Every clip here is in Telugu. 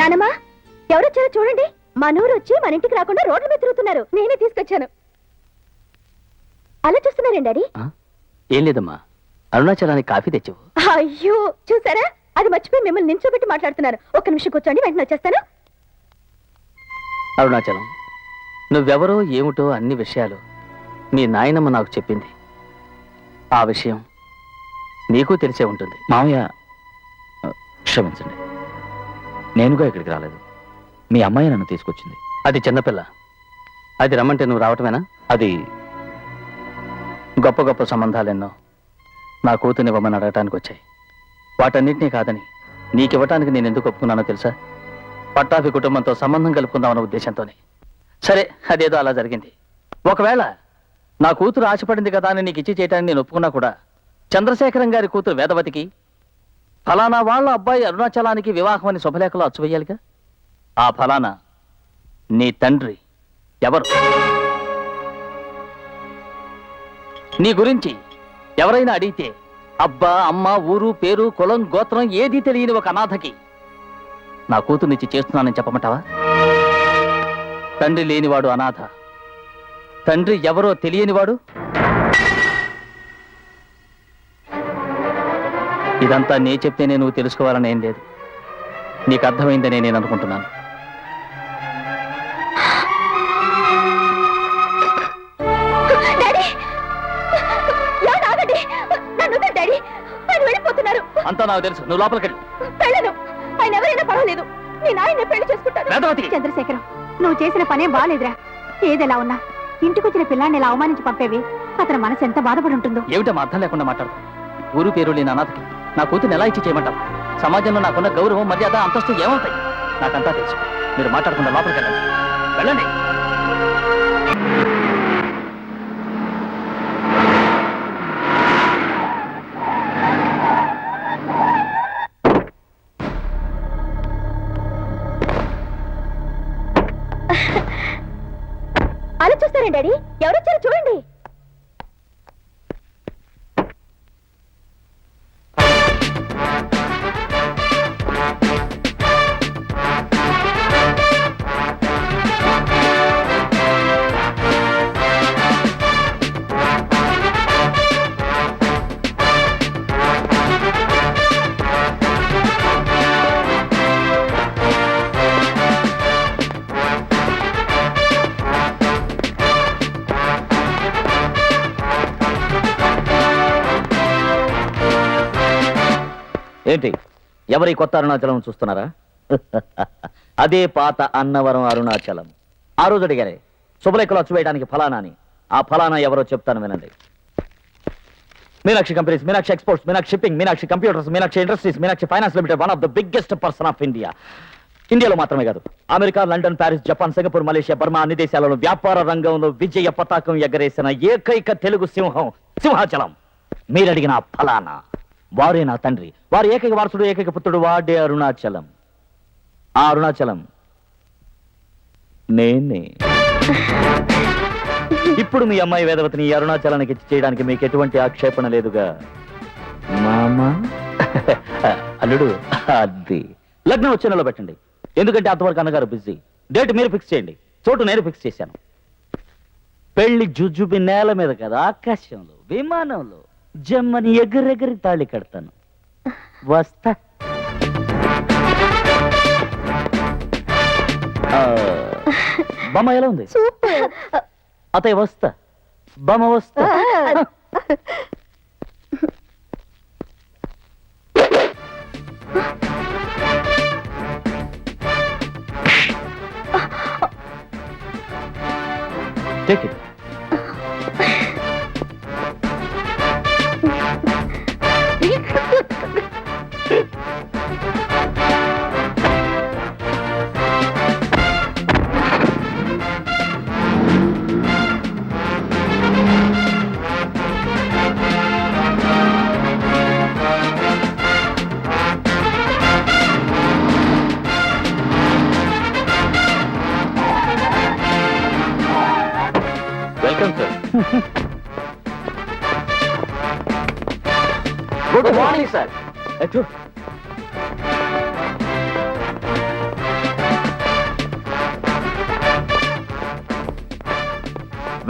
నానమ్మా ఎవరొచ్చారో చూడండి. మనూరు వచ్చి మన ఇంటికి రాకుండా రోడ్ల మీద తిరుగుతున్నారు. నేనే తీసుకొచ్చాను. అలా చూస్తున్నారండి డాడీ? ఆ? ఏం లేదమ్మా. అరుణాచలానికి కాఫీ తెచ్చావు. అయ్యో చూసారా? అది మర్చిపోయి మిమ్మల్ని నించోబెట్టి మాట్లాడుతున్నారు. ఒక్క నిమిషం కూర్చోండి వెంటనే వచ్చేస్తాను. అరుణాచలం నువ్వెవరో ఏమిటో అన్ని విషయాలు మీ నాయనమ్మ నాకు చెప్పింది. ఆ విషయం నీకు తెలిసే ఉంటుంది. మామయ్య క్షమించండి. నేనుగా ఇక్కడికి రాలేదు. మీ అమ్మాయి నన్ను తీసుకొచ్చింది. అది చిన్నపిల్ల. అది రమ్మంటే నువ్వు రావటమేనా? అది గొప్ప గొప్ప సంబంధాలెన్నో నా కూతునివ్వమని అడగటానికి వచ్చాయి. వాటన్నిటినీ కాదని నీకివ్వటానికి నేను ఎందుకు ఒప్పుకున్నానో తెలుసా? పట్టాభి కుటుంబంతో సంబంధం కలుపుకుందామన్న ఉద్దేశంతోనే. సరే అదేదో అలా జరిగింది. ఒకవేళ నా కూతురు ఆశపడింది కదా అని నీకు ఇచ్చి చేయటానికి నేను ఒప్పుకున్నా కూడా చంద్రశేఖరం గారి కూతురు వేదవతికి ఫలానా వాళ్ళ అబ్బాయి అరుణాచలానికి వివాహం అని శుభలేఖలో అచ్చువేయాలిగా ఆ ఫలానా నీ తండ్రి ఎవరు? నీ గురించి ఎవరైనా అడిగితే అబ్బా అమ్మ ఊరు పేరు కులం గోత్రం ఏది తెలియని ఒక అనాథకి నా కూతుర్నిచ్చి చేస్తున్నానని చెప్పమంటావా? తండ్రి లేనివాడు అనాథ. తండ్రి ఎవరో తెలియనివాడు ఇదంతా నే చెప్తేనే నువ్వు తెలుసుకోవాలని ఏం లేదు. నీకు అర్థమైందనే నేను అనుకుంటున్నాను. అంతా నాకు తెలుసు. నువ్వు లోపలికి వెళ్ళు. వెళ్ళను. ఆయన ఎవరైనా పర్వాలేదు. నేను ఆయన్ని పెళ్ళి చేసుకుంటాను. చంద్రశేఖరం నువ్వు చేసిన పనే బాలేదురా. ఏదెలా ఉన్నా ఇంటికొచ్చిన పిల్లాన్ని ఇలా అవమానించి పంపేవి అతని మనసు ఎంత బాధపడి ఉంటుందో. ఏమిటమ్మా అర్థం లేకుండా మాట్లాడు ఊరు పేరు లేని అనాథకి నా కూతురు ఎలా ఇచ్చి చేయమంటావు? సమాజంలో నాకున్న గౌరవం మర్యాద అంతస్తు ఏమవుతాయి నాకంతా తెలుసు. మీరు మాట్లాడకుండా లోపలికి వెళ్ళండి. వెళ్ళండి. అలా చూస్తారండి డాడీ. ఎవరొచ్చారో చూడండి. ఏంటి? ఎవరి కొత్త అరుణాచలం చూస్తున్నారా? అదే పాత అన్నవరం అరుణాచలం. ఆ రోజు అడిగారే శుభలేఖలు అచ్చు వేయడానికి ఫలానా అని. ఆ ఫలానా ఎవరో చెప్తాను వినండి. Meenakshi companies Meenakshi exports Meenakshi shipping Meenakshi computers Meenakshi industries Meenakshi finance limited one of the biggest person of India. ఇండియాలో మాత్రమే కాదు America London Paris Japan Singapore Malaysia Burma అన్ని దేశాలలో వ్యాపార రంగంలో విజయ పతాకం ఎగరేసిన ఏకైక తెలుగు సింహం సింహాచలం. మీరడిగిన ఫలానా. వారే నా తండ్రి. వారి ఏకైక వారసుడు ఏకైక పుత్రుడు వాడే అరుణాచలం. ఆ అరుణాచలం నేనే. ఇప్పుడు మీ అమ్మాయి వేదవతిని ఈ అరుణాచలానికి ఇచ్చి చేయడానికి మీకు ఎటువంటి ఆక్షేపణ లేదుగా? మామా? అల్లుడు అది. లగ్నం వచ్చే నెలలో పెట్టండి. ఎందుకంటే అంతవరకు అన్నగారు బిజీ. డేట్ మీరు ఫిక్స్ చేయండి. చోటు నేను ఫిక్స్ చేశాను. పెళ్ళి జుజుబి నేల మీద కదా ఆకాశంలో విమానంలో. జమ్మని ఎగురెగిరి తాళి కడతాను. వస్తా. బొమ్మ ఎలా ఉంది? అతయ్య వస్తా. బొమ్మ వస్తా. Take it.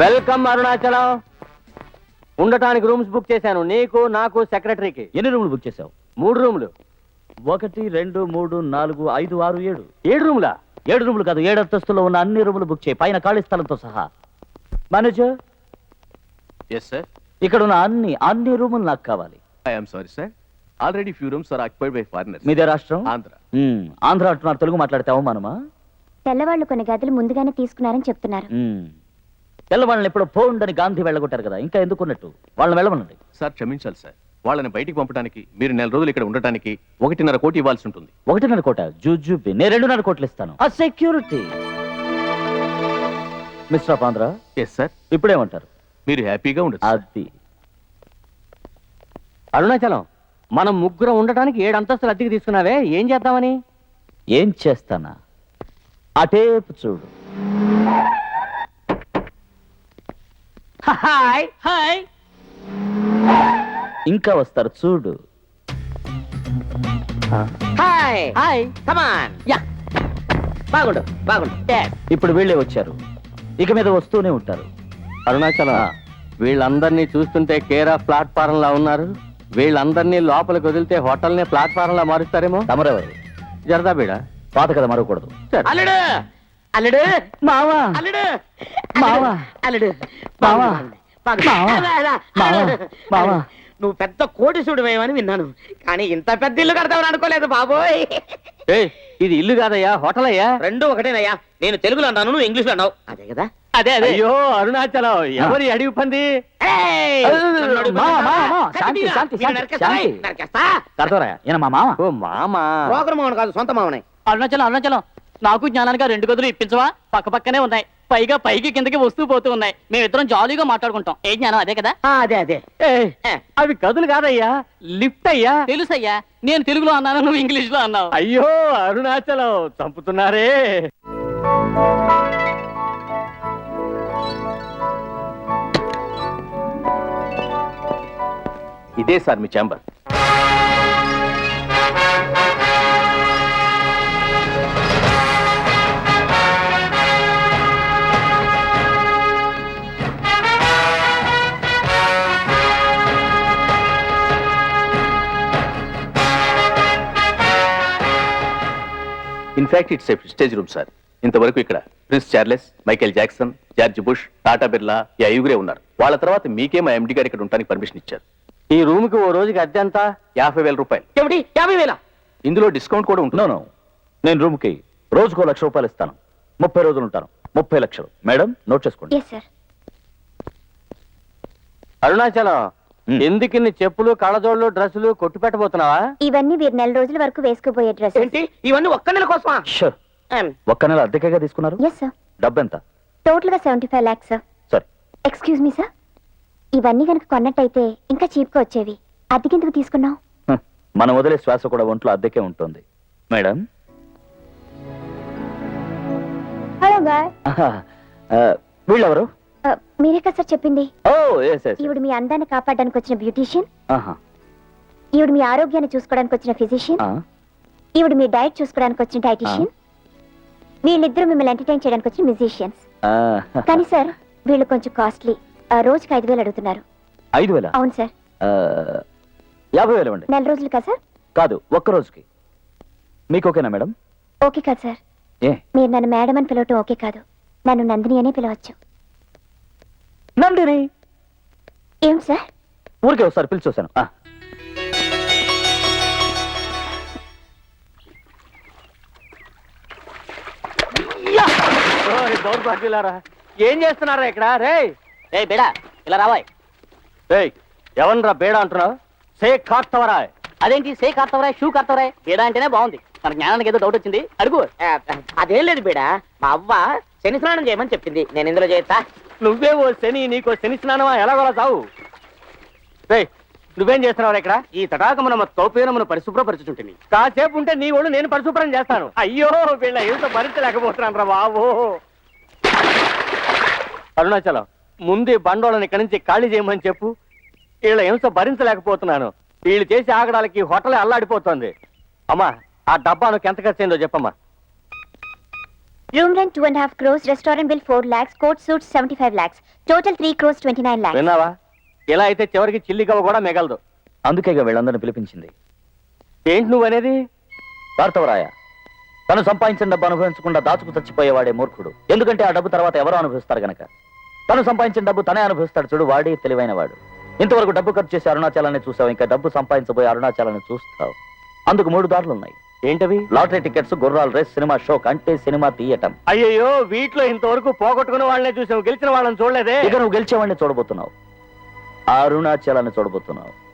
వెల్కమ్ అరుణాచలం. ఉండటానికి రూమ్స్ బుక్ చేశాను. నీకు నాకు సెక్రటరీకి. ఎన్ని రూములు బుక్ చేసావు మూడు రూములు. ఒకటి రెండు మూడు నాలుగు ఐదు ఆరు ఏడు. ఏడు రూములా? ఏడు రూములు కాదు ఏడు అంతస్తులో ఉన్న అన్ని రూములు బుక్ చేయి. పైన ఖాళీ స్థలంతో సహా. Manager Yes, sir. ఇక్కడ ఉన్న అన్ని అన్ని రూములు నాకు కావాలి. Am sorry, sir. Already few rooms are occupied by foreigners. మీదే రాష్ట్రం. మ్మ్. ఆంధ్ర అంటున్నారు తెలుగు మాట్లాడితే అవమానమా తెల్లవాళ్ళు కొన్ని గదులు ముందుగానే తీసుకున్నారని చెప్తున్నారు. మ్మ్. తెల్లవాళ్ళని ఎప్పుడో పోండని గాంధీ వెళ్ళగొట్టారు కదా ఇంకా ఎందుకున్నట్టు? వాళ్ళని వెళ్ళమనండి. సార్ క్షమించాలి సార్. వాళ్ళని బయటికి పంపడానికి మీరు నెల రోజులు ఇక్కడ ఉండటానికి ఒకటిన్నర కోటి ఇవ్వాల్సి ఉంటుంది. ఒకటిన్నర కోట? జూజూబి నేను రెండున్నర కోట్లు ఇస్తాను. ఆ security. Mister of Andhra yes sir ఇప్పుడేమంటారు మీరు హ్యాపీగా ఉండదు అది. అరుణాచలం మనం ముగ్గురం ఉండటానికి ఏడు అంతస్తులు అద్దెకి తీసుకున్నావే ఏం చేద్దామని? ఏం చేస్తానా? అటేపు చూడు. హాయ్. హాయ్. ఇంకా వస్తారు చూడు. Hi. Hi. Come on yeah. బాగుండు బాగుండు. ఇప్పుడు వీళ్ళే వచ్చారు. ఇక మీద వస్తూనే ఉంటారు. అరుణాచలం. వీళ్ళందరినీ చూస్తుంటే కేర్ ప్లాట్ఫారం లా ఉన్నారు. వీళ్ళందరినీ లోపలికి వదిలితే హోటల్ని ప్లాట్ఫారం లా మారుస్తారేమో? తమరెవరు? జరదా బీడా? పాత కథ మరవకూడదు. అల్లుడు! అల్లుడు? మావా. అల్లుడు? మావా. అల్లుడు మావా. మావా. నువ్వు పెద్ద కోటిసుడు వేయమని విన్నాను. కానీ ఇంత పెద్ద ఇల్లు కడతావని అనుకోలేదు బాబోయ్. ఏయ్, ఇది ఇల్లు కాదయ్యా హోటల్ అయ్యా రెండు ఒకటేనయ్యా. నేను తెలుగులో అన్నాను నువ్వు ఇంగ్లీష్లో అన్నావు. అదే కదా? అదే అదే. అయ్యో అరుణాచలం. ఎవరి అడిగి పంది? మా, మామ? ఓ మామా. కాదు సొంత మామనే. అరుణాచలం అరుణాచలం. నాకు జ్ఞానానికి రెండు గదులు ఇప్పించవా? పక్క పక్కనే ఉన్నాయి. పైగా పైకి కిందకి వస్తూ పోతూ ఉన్నాయి. మేమిద్దరం జాలీగా మాట్లాడుకుంటాం. ఏ జ్ఞానం? అదే కదా? ఆ, అదే అదే. ఏయ్. అవి గదులు కాదయ్యా. లిఫ్ట్ అయ్యా. తెలుసయ్యా. నేను తెలుగులో అన్నాను నువ్వు ఇంగ్లీష్లో అన్నావు. అయ్యో అరుణాచలం. చంపుతున్నారే. ఇదే sir me chamber. In fact it's stage room sir. ఇంతవరకు ఇక్కడ Prince Charles Michael Jackson George Bush Tata Birla ఈ ఐదుగురే ఉన్నారు. వాళ్ళ తర్వాత మీకే మా ఎండి గారు ఇక్కడ ఉండడానికి పర్మిషన్ ఇచ్చారు. ఈ రూమ్కి ఓ రోజుకి అద్దె యాభై వేల రూపాయలు. ఏమిటి? యాభై వేల? ఇందులో డిస్కౌంట్ కూడా ఉంటుంది. No no. నేను రూమ్కి రోజుకో లక్ష రూపాయలు ఇస్తాను. ముప్పై రోజులు ఉంటాను. ముప్పై లక్షలు. మేడం నోట్ చేసుకోండి. అరుణాచలం. ఎందుకు ఇన్ని చెప్పులు కళ్ళజోళ్ళు డ్రెస్సులు కొట్టు పెట్టబోతున్నావా ఇవన్నీ వీరు నెల రోజుల వరకు వేసుకోబోయే డ్రెస్ ఏంటి? ఇవన్నీ ఒక్క నెల కోసమా? షో. ఏం, ఒక్క నెల అద్దెకగా తీసుకున్నారు? ఎస్ సార్ డబ్బెంత? టోటల్గా సెవెంటీ ఫైవ్ సార్ సరే. ఎక్స్క్యూజ్ మీ సార్ ఇవన్నీ కనుక కొన్నట్టయితే ఇంకా చీప్గా వచ్చేవి. అద్దెకెందుకు తీసుకున్నావు? మనం వదిలే శ్వాస కూడా ఒంట్లో అద్దెకే ఉంటుంది. మేడం? హలో గాయ్ వీళ్ళెవరు? మీరే కదా సార్ చెప్పింది? ఈవిడ మీ అందాన్ని కాపాడడానికి వచ్చిన బ్యూటీషియన్ ఈవిడ మీ ఆరోగ్యాన్ని చూసుకోవడానికి వచ్చిన ఫిజిషియన్ ఈవిడ మీ డైట్ చూసుకోవడానికి వచ్చిన డైటిషియన్ వీళ్ళిద్దరూ మిమ్మల్ని ఎంటర్టైన్ చేయడానికి వచ్చిన మ్యూజిషియన్స్ కానీ సార్ వీళ్ళు కొంచెం కాస్ట్లీ. రోజుకి ఐదు వేలు అడుగుతున్నారు. ఐదు వేల? అవును సార్. యాభై వేలు ఇవ్వండి. నెల రోజులు కదా సార్? కాదు ఒక్క రోజుకి. మీకు ఓకేనా మేడం? ఓకే కాదు సార్. మీరు నన్ను మేడం అని పిలవటం ఓకే కాదు. నన్ను నందిని అనే పిలవచ్చు. నందిని. ఏమిటి సార్? ఊరికే ఒకసారి పిలిచి చూశాను. దౌర్భాగ్యులారా. ఏం చేస్తున్నారా ఇక్కడ? రే ఏ బేడా ఇలా రావాయ్. రేయ్ ఎవరిరా బేడ అంటున్నావు? సే కాస్తవరా అదేంటి సే కార్తవరాయ్ షూ కార్తవరాయ్? బేడా అంటేనే బాగుంది. మన జ్ఞానానికి ఏదో డౌట్ వచ్చింది. అడుగు. అదేం లేదు బీడా. మా అవ్వ శని స్నానం చేయమని చెప్పింది. నేను ఇందులో చేస్తా. నువ్వే ఓ శని నీకో శని స్నానమా? ఎలాగోలా చావు రేయ్ నువ్వేం చేస్తున్నావు ఇక్కడ? ఈ తటాకమున తోపేనమును పరిశుభ్రపరచుచుంటుంది కాసేపు ఉంటే నీ ఒళ్ళు నేను పరిశుభ్రం చేస్తాను. అయ్యో వీళ్ళ ఎంత భరించలేకపోతున్నాను రా బాబో. అరుణాచలం ముందు బండోళ్ళని ఇక్కడి నుంచి ఖాళీ చేయమని చెప్పు. వీళ్ళ హింస భరించలేకపోతున్నాను. వీళ్ళు చేసి ఆగడాలకి హోటల్ అల్లాడిపోతుంది. అమ్మా ఆ డబ్బాను ఎంత ఖర్చు అయిందో చెప్పమ్మా. Room rent two and a half crores, restaurant bill four lakhs, court suits seventy-five lakhs, total three crores twenty-nine lakhs. విన్నావా? ఇలా అయితే చివరికి చిల్లిగవ్వ కూడా మిగలదు. అందుకేగా వీళ్ళందరిని పిలిపించింది. ఏంటి నువ్వు అనేది? భారతవరాయ తను సంపాదించిన డబ్బు అనుభవించకుండా దాచుకు చచ్చిపోయేవాడే మూర్ఖుడు. ఎందుకంటే ఆ డబ్బు తర్వాత ఎవరో అనుభవిస్తారు గనక. తను సంపాదించిన డబ్బు తనే అనుభవిస్తాడు చూడు వాడే తెలివైన వాడు. ఇంతవరకు డబ్బు ఖర్చు చేసి అరుణాచలాన్ని చూసావు? ఇంకా డబ్బు సంపాదించబోయే అరుణాచలాన్ని చూస్తావు. అందుకు మూడు దారులు ఉన్నాయి ఏంటవి? లాటరీ టికెట్స్ గుర్రాల రేస్ సినిమా షో అంటే సినిమా తీయటం. అయ్యయ్యో వీటిలో ఇంతవరకు పోగొట్టుకున్న వాళ్ళనే చూసావు. గెలిచిన వాళ్ళని చూడలేదే. ఇక నువ్వు గెలిచేవాడిని చూడబోతున్నావు. అరుణాచలాన్ని చూడబోతున్నావు.